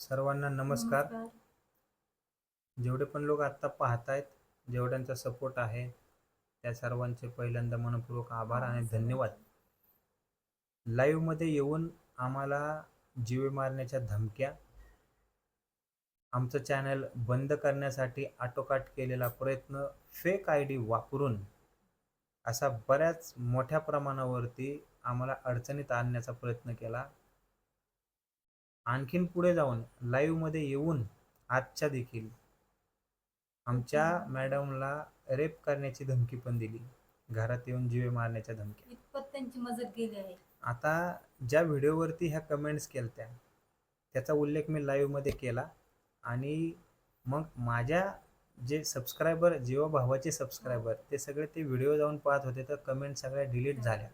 सर्वांना नमस्कार. जेवढे पण लोक आत्ता पाहतायत जेवढ्यांचा सपोर्ट आहे त्या सर्वांचे पहिल्यांदा मनपूर्वक आभार आणि धन्यवाद. लाईव्हमध्ये येऊन आम्हाला जीवे मारण्याच्या धमक्या आमचं चॅनल बंद करण्यासाठी आटोकाट केलेला प्रयत्न फेक आय डी वापरून असा बऱ्याच मोठ्या प्रमाणावरती आम्हाला अडचणीत आणण्याचा प्रयत्न केला. आणखीन पुढे जाऊन लाईव्हमध्ये येऊन आजच्या देखील आमच्या मॅडमला रेप करण्याची धमकी पण दिली. घरात येऊन जीवे मारण्याच्या धमकी इतपत त्यांची मजत गेली आहे. आता ज्या व्हिडिओवरती ह्या कमेंट्स केलत्या त्याचा उल्लेख मी लाईव्हमध्ये केला. आणि मग माझ्या जे सबस्क्रायबर जीवा भावाचे सबस्क्रायबर ते सगळे ते व्हिडिओ जाऊन पाहत होते. तर कमेंट सगळ्या डिलीट झाल्या.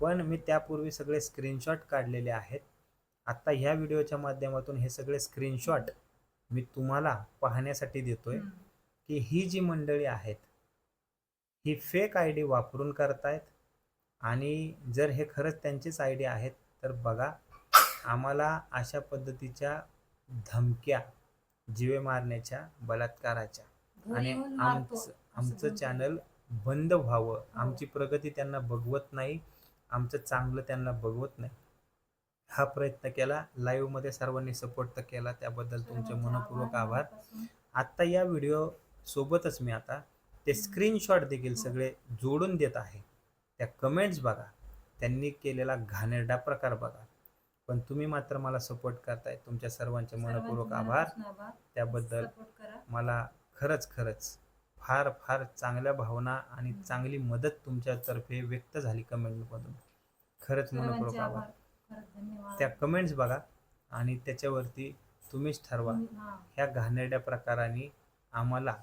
पण मी त्यापूर्वी सगळे स्क्रीनशॉट काढलेले आहेत. आत्ता ह्या व्हिडिओच्या माध्यमातून हे सगळे स्क्रीनशॉट मी तुम्हाला पाहण्यासाठी देतोय. की ही जी मंडळी आहेत ही फेक आय डी वापरून करतायत आणि जर हे खरंच त्यांचीच आय डी आहेत तर बघा आम्हाला अशा पद्धतीच्या धमक्या जीवे मारण्याच्या बलात्काराच्या आणि. आमचं आमचं. चॅनल बंद व्हावं आमची प्रगती त्यांना बघवत नाही आमचं चांगलं त्यांना बघवत नाही हा प्रयत्न केला. लाईव्हमध्ये सर्वांनी सपोर्ट तर केला. त्याबद्दल तुमचे मनपूर्वक आभार. आत्ता या व्हिडिओ सोबतच मी आता ते स्क्रीनशॉट देखील सगळे जोडून देत आहे. त्या कमेंट्स बघा. त्यांनी केलेला घाणेरडा प्रकार बघा. पण तुम्ही मात्र मला सपोर्ट करताय. तुमच्या सर्वांचे मनपूर्वक आभार. त्याबद्दल मला खरंच खरंच फार फार चांगल्या भावना आणि चांगली मदत तुमच्यातर्फे व्यक्त झाली कमेंटमधून खरंच मनपूर्वक आभार. त्या कमेंट्स बघा आणि त्याच्यावरती तुम्हीच ठरवा. ह्या घाणेरड्या प्रकाराने आम्हाला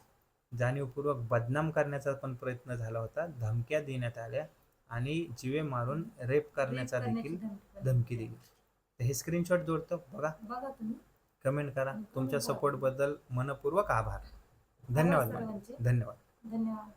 जाणीवपूर्वक बदनाम करण्याचा पण प्रयत्न झाला होता. धमक्या देण्यात आल्या आणि जीवे मारून रेप करण्याचा देखील धमकी दिली. तर हे स्क्रीनशॉट जोडतो बघा. कमेंट करा. तुमच्या comment करा. सपोर्टबद्दल मनपूर्वक आभार. धन्यवाद. धन्यवाद. धन्यवाद.